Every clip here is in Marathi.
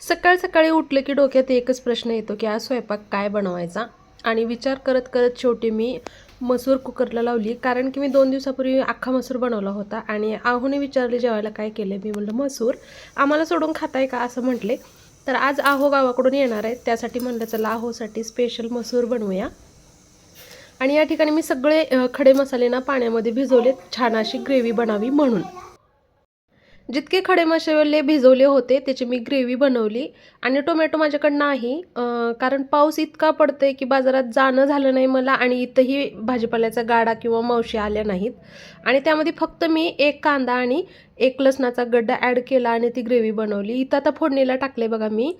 सकाळ सकाळी उठलं की डोक्यात एकच प्रश्न येतो की आज स्वयंपाक काय बनवायचा? आणि विचार करत करत शेवटी मी मसूर कुकरला लावली. कारण की मी दोन दिवसापूर्वी अख्खा मसूर बनवला होता आणि आहोने विचारले जेवायला काय केलं मी म्हणलं मसूर आम्हाला सोडून खाताय का? असं म्हटले. तर आज आहो गावाकडून येणार आहे त्यासाठी म्हणलं चला आहोसाठी स्पेशल मसूर बनवूया. आणि या ठिकाणी मी सगळे खडे मसाले ना पाण्यामध्ये भिजवले छान अशी ग्रेव्ही बनावी म्हणून. जितके खडे मसाले भिजवले होते त्याची मी ग्रेव्ही बनवली. आणि टोमॅटो माझ्याकडं नाही कारण पाऊस इतका पडतोय की बाजारात जाणं झालं नाही मला आणि इथंही भाजीपाल्याचा गाडा किंवा मावशी आल्या नाहीत. आणि त्यामध्ये फक्त मी एक कांदा आणि एक लसणाचा गड्डा ॲड केला आणि ती ग्रेव्ही बनवली. इथं आता फोडणीला टाकले बघा मी.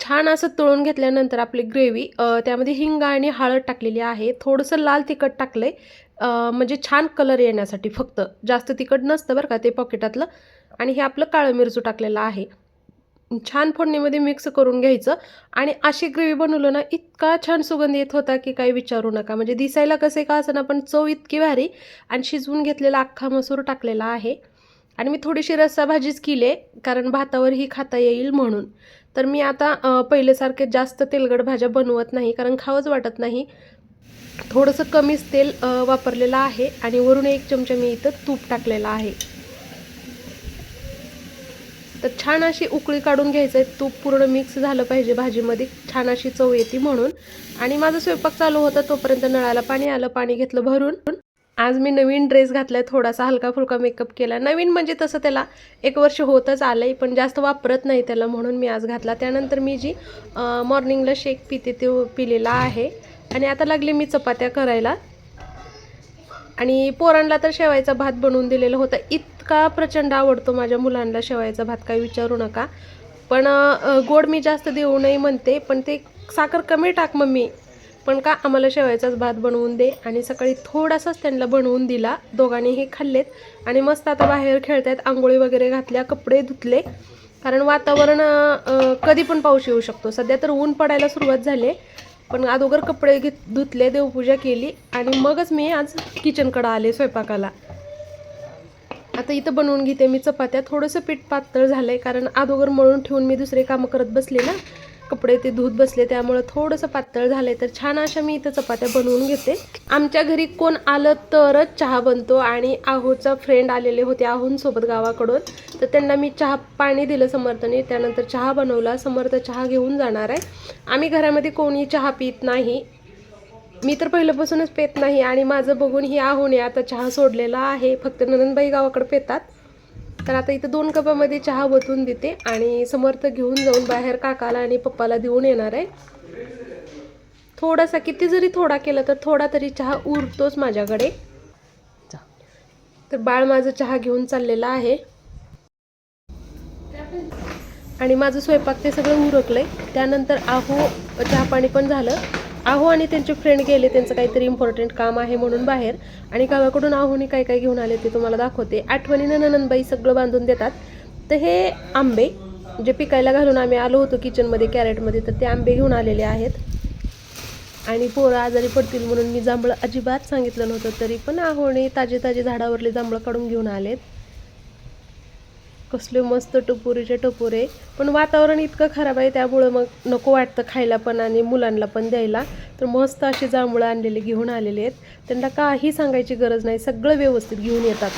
छान असं तळून घेतल्यानंतर आपली ग्रेव्ही त्यामध्ये हिंग आणि हळद टाकलेली आहे. थोडंसं लाल तिखट टाकलं आहे म्हणजे छान कलर येण्यासाठी फक्त. जास्त तिखट नसतं बरं का ते पॉकेटातलं आणि हे आपलं काळं मिरचू टाकलेलं आहे. छान फोडणीमध्ये मिक्स करून घ्यायचं. आणि अशी ग्रेव्ही बनवलं ना इतका छान सुगंध येत होता की काही विचारू नका. म्हणजे दिसायला कसे का असं ना पण चव इतकी भारी. आणि शिजवून घेतलेला अख्खा मसूर टाकलेला आहे. आणि मी थोडीशी रस्सा भाजीच केली कारण भातावरही खाता येईल म्हणून. तर मी आता पहिलेसारखे पहिल्यासारखे जास्त तेलगड भाज्या बनवत नाही कारण खावंच वाटत नाही. थोडंसं कमीच तेल वापरलेलं आहे आणि वरून एक चमचा मी इथं तूप टाकलेलं आहे. तर छान अशी उकळी काढून घ्यायचं आहे तूप पूर्ण मिक्स झालं पाहिजे भाजीमध्ये. छान अशी चव येते म्हणून. आणि माझा स्वयंपाक चालू होता तोपर्यंत नळाला पाणी आलं पाणी घेतलं भरून. आज मी नवीन ड्रेस घातलाय थोडासा हलका फुलका मेकअप केला. नवीन म्हणजे तसं त्याला एक वर्ष होतच आलंय पण जास्त वापरत नाही त्याला म्हणून मी आज घातला. त्यानंतर मी जी मॉर्निंगला शेक पिते ते पिलेला आहे. आणि आता लागले मी चपात्या करायला. आणि पोरांना तर शेवायचा भात बनवून दिलेला होता. इतका प्रचंड आवडतो माझ्या मुलांना शेवायचा भात काही विचारू नका. पण गोड मी जास्त देऊ नये म्हणते पण ते साखर कमी टाक मम्मी. पण का आम्हाला शेवायचाच भात बनवून दे. आणि सकाळी थोडासाच त्यांना बनवून दिला. दोघांनीही खाल्लेत. आणि मस्त आता बाहेर खेळतायत आंघोळी वगैरे घातल्या कपडे धुतले. कारण वातावरण कधी पण पाऊस येऊ शकतो. सध्या तर ऊन पडायला सुरुवात झाली. पण अगोदर कपडे घेत धुतले देवपूजा केली आणि मगच मी आज किचनकडं आले स्वयंपाकाला. आता इथं बनवून घेते मी चपात्या. थोडंसं पीठ पातळ झालंय कारण अगोदर मळून ठेवून मी दुसरे कामं करत बसले ना. कपडे ते धूत बसले त्यामुळे थोडंसं पातळ झालंय. तर छान अशा मी इथं चपात्या बनवून घेते. आमच्या घरी कोण आलं तरच चहा बनतो आणि आहोचा फ्रेंड आलेले होते आहोंसोबत गावाकडून. तर त्यांना मी चहा पाणी दिलं समर्थने. त्यानंतर चहा बनवला. समर्थ चहा घेऊन जाणार आहे. आम्ही घरामध्ये कोणी चहा पित नाही. मी तर पहिल्यापासूनच पेत नाही आणि माझं बघून ही आहोने आता चहा सोडलेला आहे. फक्त नंदनबाई गावाकडे पेतात. तर आता इथं दोन कपामध्ये चहा ओतून देते आणि समर्थ घेऊन जाऊन बाहेर काकाला आणि पप्पाला देऊन येणार आहे. थोडासा किती जरी थोडा केला तर थोडा तरी चहा उरतोच माझ्याकडे. तर बाळ माझं चहा घेऊन चाललेलं आहे. आणि माझं स्वयंपाक ते सगळं उरकलंय. त्यानंतर आहो चहा पाणी पण झालं. आहो आणि त्यांचे फ्रेंड गेले त्यांचं काहीतरी इम्पॉर्टंट काम आहे म्हणून बाहेर. आणि गावाकडून आहोने काय काय घेऊन आले ते तुम्हाला दाखवते. आठवणीनं ननंदबाई सगळं बांधून देतात. तर हे आंबे जे पिकायला घालून आम्ही आलो होतो किचनमध्ये कॅरेटमध्ये तर ते आंबे घेऊन आलेले आहेत. आणि पोरं आजारी पडतील म्हणून मी जांभळं अजिबात सांगितलं नव्हतं तरी पण आहोने ताजे ताजे झाडावरले जांभळं काढून घेऊन आलेत. कसले मस्त टपोरीचे टपोरे. पण वातावरण इतकं खराब आहे त्यामुळं मग नको वाटतं खायला पण आणि मुलांना पण द्यायला. तर मस्त अशी जांभळं आणलेले घेऊन आलेले आहेत. त्यांना काही सांगायची गरज नाही सगळं व्यवस्थित घेऊन येतात.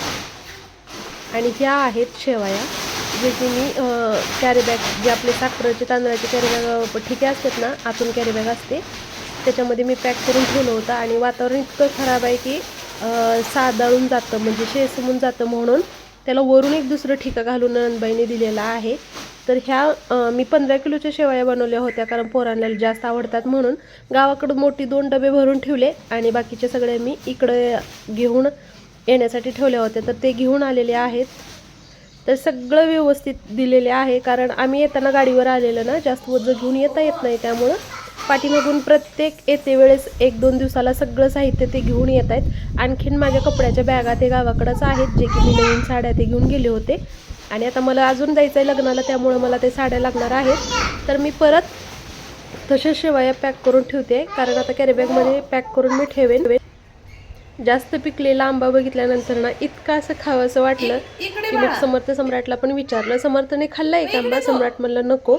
आणि ह्या आहेत शेवाया जे की मी कॅरीबॅग जे आपले साखरेचे तांदळाचे कॅरीबॅग ठिके असतात ना आतून कॅरीबॅग असते. त्याच्यामध्ये मी पॅक करून ठेवलं होतं आणि वातावरण इतकं खराब आहे की सादळून साधाळून जातं म्हणजे शेसमून जातं म्हणून. त्याला वरून एक दुसरं ठिका घालून नंदबाईने दिलेला आहे. तर ह्या मी पंधरा किलोच्या शेवया बनवल्या होत्या कारण पोरांना जास्त आवडतात म्हणून. गावाकडं मोठी दोन डबे भरून ठेवले आणि बाकीचे सगळे मी इकडे घेऊन येण्यासाठी ठेवल्या होत्या. तर ते घेऊन आलेले आहेत. तर सगळं व्यवस्थित दिलेले आहे कारण आम्ही येताना गाडीवर आलेलं ना जास्त वजन घेऊन येता येत नाही त्यामुळं. पाठीमागून प्रत्येक येते वेळेस एक दोन दिवसाला सगळं साहित्य ते घेऊन येत आहेत. आणखीन माझ्या कपड्याच्या बॅगा ते गावाकडंच आहेत जे की मी नवीन साड्या ते घेऊन गेले होते. आणि आता मला अजून जायचं आहे लग्नाला त्यामुळं मला ते साड्या लागणार आहेत. तर मी परत तशाच शेवया पॅक करून ठेवते कारण आता कॅरीबॅगमध्ये पॅक करून मी ठेवेन. जास्त पिकलेला आंबा बघितल्यानंतर ना इतकं असं खावं वाटलं की मग समर्थ सम्राटला पण विचारलं. समर्थने खाल्ला एक आंबा सम्राट म्हणलं नको.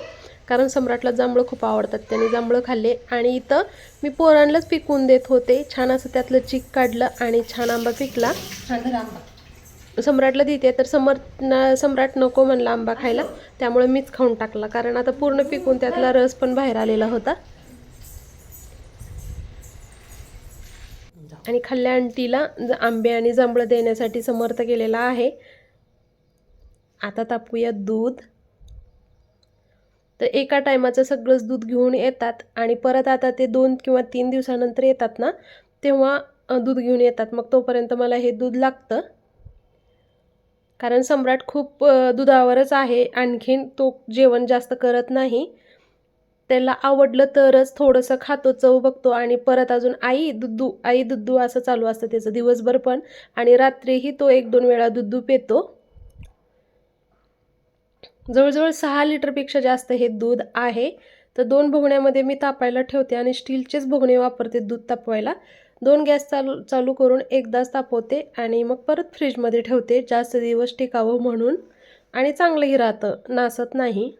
कारण सम्राटला जांभळं खूप आवडतात. त्याने जांभळं खाल्ले आणि इथं मी पोरांनाच पिकवून देत होते. छान असं त्यातलं चिक काढलं आणि छान आंबा पिकला. सम्राटला देते तर सम्राट न- सम्राट नको म्हणला आंबा खायला. त्यामुळे मीच खाऊन टाकला. कारण आता पूर्ण पिकून त्यातला रस पण बाहेर आलेला होता. आणि खाल्ल्या आंटीला आंबे आणि जांभळं देण्यासाठी समर्थ केलेला आहे. आता तापूया दूध. तर एका टायमाचं सगळंच दूध घेऊन येतात आणि परत आता ते दोन किंवा तीन दिवसानंतर येतात ना तेव्हा दूध घेऊन येतात. मग तोपर्यंत मला हे दूध लागतं. कारण सम्राट खूप दुधावरच आहे. आणखीन तो जेवण जास्त करत नाही. त्याला आवडलं तरच थोडंसं खातो चव बघतो आणि परत अजून आई दुद्धू आई दुद्धू असं चालू असतं त्याचं दिवसभर पण. आणि रात्रीही तो एक दोन वेळा दुद्धू पितो. जवळजवळ सहा लिटरपेक्षा जास्त हे दूध आहे. तर दोन भोगण्यामध्ये मी तापायला ठेवते आणि स्टीलचेच भोगणे वापरते दूध तापवायला. दोन गॅस चालू चालू करून एकदाच तापवते आणि मग परत फ्रीजमध्ये ठेवते. जास्त दिवस टिकावं म्हणून. आणि चांगलंही राहतं नासत नाही.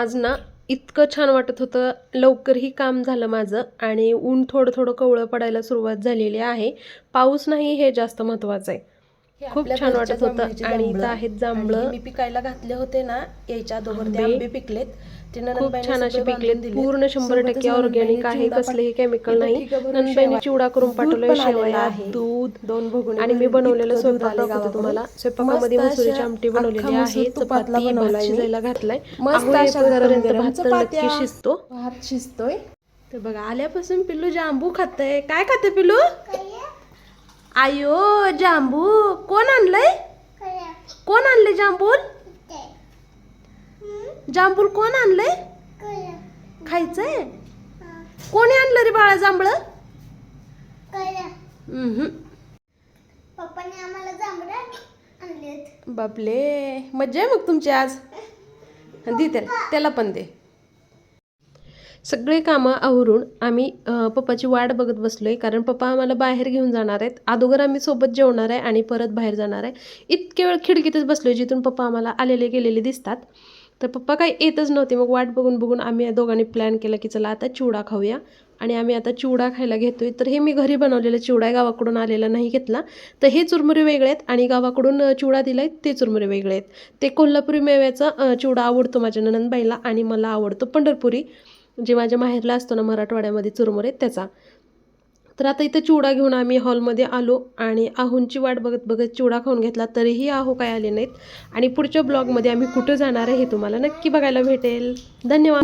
आज ना इतकं छान वाटत होतं लवकरही काम झालं माझं आणि ऊन थोडं थोडं कवळं पडायला सुरुवात झालेली आहे पाऊस नाही हे जास्त महत्त्वाचं आहे खूप छान वाटत होतं आणि इथं. आहेत जांभळं मी पिकायला घातले होते ना याच्या आंबे. आंबे पिकलेत खूप छान असे दिलेत. पूर्ण शंभर टक्के ऑर्गॅनिक आहे कसलेही केमिकल नाही. नंदबाईने चिवडा करून पण शेवया. दूध. दोन भगोणे आणि मी बनवलेलं स्वयंपाक दाखवते. तुम्हाला स्वयंपाकामध्ये मसुरीची आमटी बनवलेली आहे. चपाती बनवलाय भात. शिजायला घातलाय. मस्त भात नक्की. शिजतो. भात शिजतोय. तर बघा आल्यापासून पिल्लू जांबू खातंय. काय खाते पिल्लू? आयो जांबू. कोण आणलंय? कोण आणले जांभूल जांभूल कोण आणलंय? खायचंय? कोणी आणलं रे बाळा जांभळ? पप्पाने आम्हाला जांभळं आणलेत. बापले मज्जा आहे मग तुमची आज. दे त्याला त्याला पण दे. सगळे कामं आवरून आम्ही पप्पाची वाट बघत बसलोय कारण पप्पा आम्हाला बाहेर घेऊन जाणार आहेत. अगोदर आम्ही सोबत जेवणार आहे आणि परत बाहेर जाणार आहे. इतके वेळ खिडकीतच बसलोय जिथून पप्पा आम्हाला आलेले गेलेले दिसतात. तर पप्पा काही येतच नव्हते. मग वाट बघून बघून आम्ही या दोघांनी प्लॅन केला की चला आता चिवडा खाऊया. आणि आम्ही आता चिवडा खायला घेतोय. तर हे मी घरी बनवलेलं चिवडा आहे. गावाकडून आलेला नाही घेतला. तर हे चुरमुरे वेगळे आहेत आणि गावाकडून चिवडा दिला आहे ते चुरमुरे वेगळे आहेत. ते कोल्हापुरी मेव्याचा चिवडा आवडतो माझ्या ननंदबाईला आणि मला आवडतो पंढरपुरी. जे माझ्या माहेरला असतो ना मराठवाड्यामध्ये चुरमुरे त्याचा. तर आता इथं चिवडा घेऊन आम्ही हॉलमध्ये आलो आणि आहूंची वाट बघत बघत चिवडा खाऊन घेतला तरीही आहो काय आले नाहीत. आणि पुढच्या ब्लॉगमध्ये आम्ही कुठं जाणार आहे हे तुम्हाला नक्की बघायला भेटेल. धन्यवाद.